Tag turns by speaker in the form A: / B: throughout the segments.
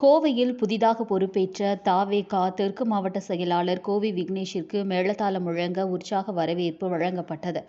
A: கோவையில் புதிதாக பொறுப்பேற்ற தாவேகா தெற்கு மாவட்ட செயலாளர் கோவி விக்னேஷிற்கு மேளதாளம் முழங்க உற்சாக வரவேற்பு வழங்கப்பட்டது.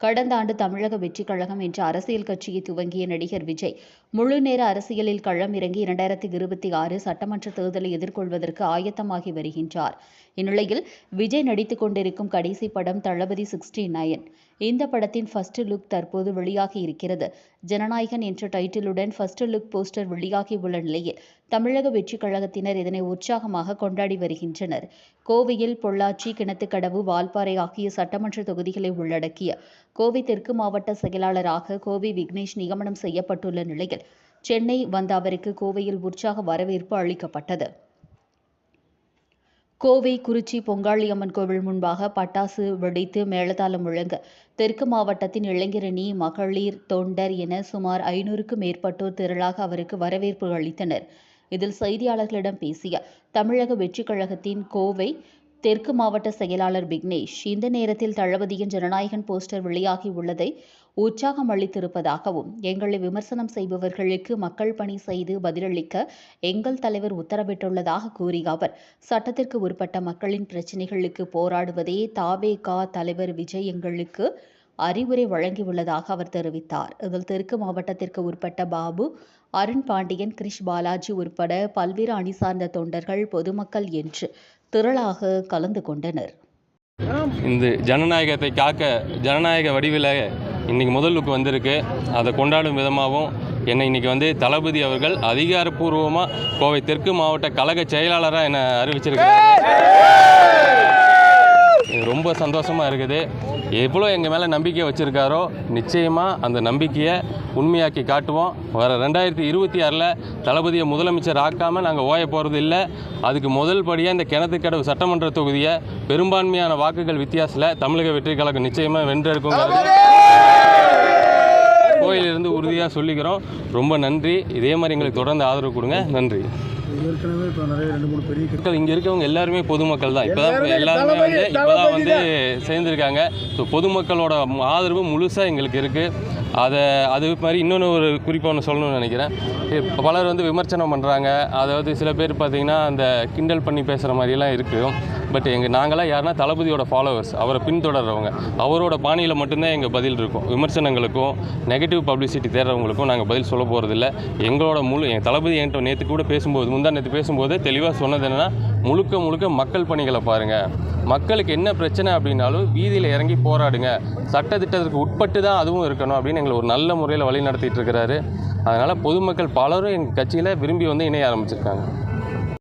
A: கடந்த ஆண்டு தமிழக வெற்றிக் கழகம் என்ற அரசியல் கட்சியை துவங்கிய நடிகர் விஜய் முழுநேர அரசியலில் களம் இறங்கி இரண்டாயிரத்தி இருபத்தி ஆறு சட்டமன்ற தேர்தலை எதிர்கொள்வதற்கு ஆயத்தமாகி வருகின்றார். இந்நிலையில் விஜய் நடித்துக் கொண்டிருக்கும் கடைசி படம் தளபதி சிக்ஸ்டி நயன் இந்த படத்தின் ஃபர்ஸ்ட் லுக் தற்போது வெளியாகி இருக்கிறது. ஜனநாயகன் என்ற டைட்டிலுடன் ஃபர்ஸ்ட் லுக் போஸ்டர் வெளியாகி உள்ள நிலையில் தமிழக வெற்றிக் கழகத்தினர் இதனை உற்சாகமாக கொண்டாடி வருகின்றனர். கோவையில் பொள்ளாச்சி கிணத்துக்கடவு வால்பாறை ஆகிய சட்டமன்ற தொகுதிகளை உள்ளடக்கிய கோவை தெற்கு மாவட்ட செயலாளராக கோவை விக்னேஷ் நியமனம் செய்யப்பட்டுள்ள நிலையில் சென்னை வந்த அவருக்கு கோவையில் உற்சாக வரவேற்பு அளிக்கப்பட்டது. கோவை குறிச்சி பொங்காளியம்மன் கோவில் முன்பாக பட்டாசு வெடித்து மேளதாளம் முழங்க தெற்கு மாவட்டத்தின் இளைஞரணி மகளிர் தொண்டர் என சுமார் ஐநூறுக்கும் மேற்பட்டோர் திரளாக அவருக்கு வரவேற்பு அளித்தனர். இதில் செய்தியாளர்களிடம் பேசிய தமிழக வெற்றிக் கழகத்தின் கோவை தெற்கு மாவட்ட செயலாளர் விக்னேஷ் இந்த நேரத்தில் தளபதியின் ஜனநாயகன் போஸ்டர் வெளியாகி உள்ளதை உற்சாகம் அளித்திருப்பதாகவும் எங்களை விமர்சனம் செய்பவர்களுக்கு மக்கள் பணி செய்து பதிலளிக்க எங்கள் தலைவர் உத்தரவிட்டுள்ளதாக கூறிய அவர் சட்டத்திற்கு உட்பட்ட மக்களின் பிரச்சினைகளுக்கு போராடுவதே தாவேகா தலைவர் விஜய் எங்களுக்கு அறிவுரை வழங்கியுள்ளதாக அவர் தெரிவித்தார். இதில் தெற்கு மாவட்டத்திற்கு உட்பட்ட பாபு அருண் பாண்டியன் கிரிஷ் பாலாஜி உட்பட பல்வேறு அணி சார்ந்த தொண்டர்கள் பொதுமக்கள் என்று திரளாக கலந்து கொண்டனர்.
B: இந்த ஜனநாயகத்தை காக்க ஜனநாயக வடிவில் இன்றைக்கி முதலுக்கு வந்திருக்கு. அதை கொண்டாடும் விதமாகவும் என்னை இன்றைக்கி வந்து தளபதி அவர்கள் அதிகாரப்பூர்வமாக கோவை தெற்கு மாவட்ட கழக செயலாளராக என்னை அறிவிச்சிருக்காரு ரொம்ப சந்தோஷமாக இருக்குது. எவ்வளோ எங்கள் மேலே நம்பிக்கை வச்சுருக்காரோ நிச்சயமாக அந்த நம்பிக்கையை உண்மையாக்கி காட்டுவோம். வர ரெண்டாயிரத்தி இருபத்தி ஆறில் தளபதியை முதலமைச்சர் ஆக்காமல் நாங்கள் ஓய போகிறது இல்லை. அதுக்கு முதல் படியாக இந்த கிணத்துக்கடவு சட்டமன்ற தொகுதியை பெரும்பான்மையான வாக்குகள் வித்தியாசத்தில் தமிழக வெற்றி கழகம் நிச்சயமாக வென்றெடுக்கும் கோயிலிருந்து உறுதியாக சொல்லிக்கிறோம். ரொம்ப நன்றி. இதே மாதிரி எங்களுக்கு தொடர்ந்து ஆதரவு கொடுங்க. நன்றி.
C: ஏற்கனவே இப்போ நிறைய ரெண்டு மூணு பெரிய
B: மக்கள் இங்கே இருக்கவங்க எல்லாருமே பொதுமக்கள் தான். இப்போ தான் எல்லாருமே வந்து இப்போ தான் வந்து சேர்ந்துருக்காங்க. ஸோ பொதுமக்களோட ஆதரவு முழுசாக எங்களுக்கு இருக்குது அதை அது மாதிரி இன்னொன்று ஒரு குறிப்பாக ஒன்று சொல்லணும்னு நினைக்கிறேன். இப்போ பலர் வந்து விமர்சனம் பண்ணுறாங்க அதாவது சில பேர் பார்த்திங்கன்னா அந்த கிண்டல் பண்ணி பேசுகிற மாதிரிலாம் இருக்குது பட் எங்கள் நாங்களாம் யாருன்னா தளபதியோட ஃபாலோவர்ஸ் அவரை பின்தொடர்றவங்க. அவரோட பாணியில் மட்டும்தான் எங்கள் பதில் இருக்கும். விமர்சனங்களுக்கும் நெகட்டிவ் பப்ளிசிட்டி தேடுறவங்களுக்கும் நாங்கள் பதில் சொல்ல போகிறதில்ல எங்களோட முழு என் தளபதி என்கிட்ட நேற்று கூட பேசும்போது முந்தா நேற்று பேசும்போது தெளிவாக சொன்னது என்னென்னா முழுக்க முழுக்க மக்கள் பணிகளை பாருங்கள் மக்களுக்கு என்ன பிரச்சனை அப்படின்னாலும் வீதியில் இறங்கி போராடுங்க. சட்டத்திட்டத்திற்கு உட்பட்டு தான் அதுவும் இருக்கணும் அப்படின்னு எங்களை ஒரு நல்ல முறையில் வழி நடத்திட்டு இருக்கிறாரு. அதனால் பொதுமக்கள் பலரும் எங்கள் கட்சியில் விரும்பி வந்து இணைய ஆரம்பிச்சிருக்காங்க.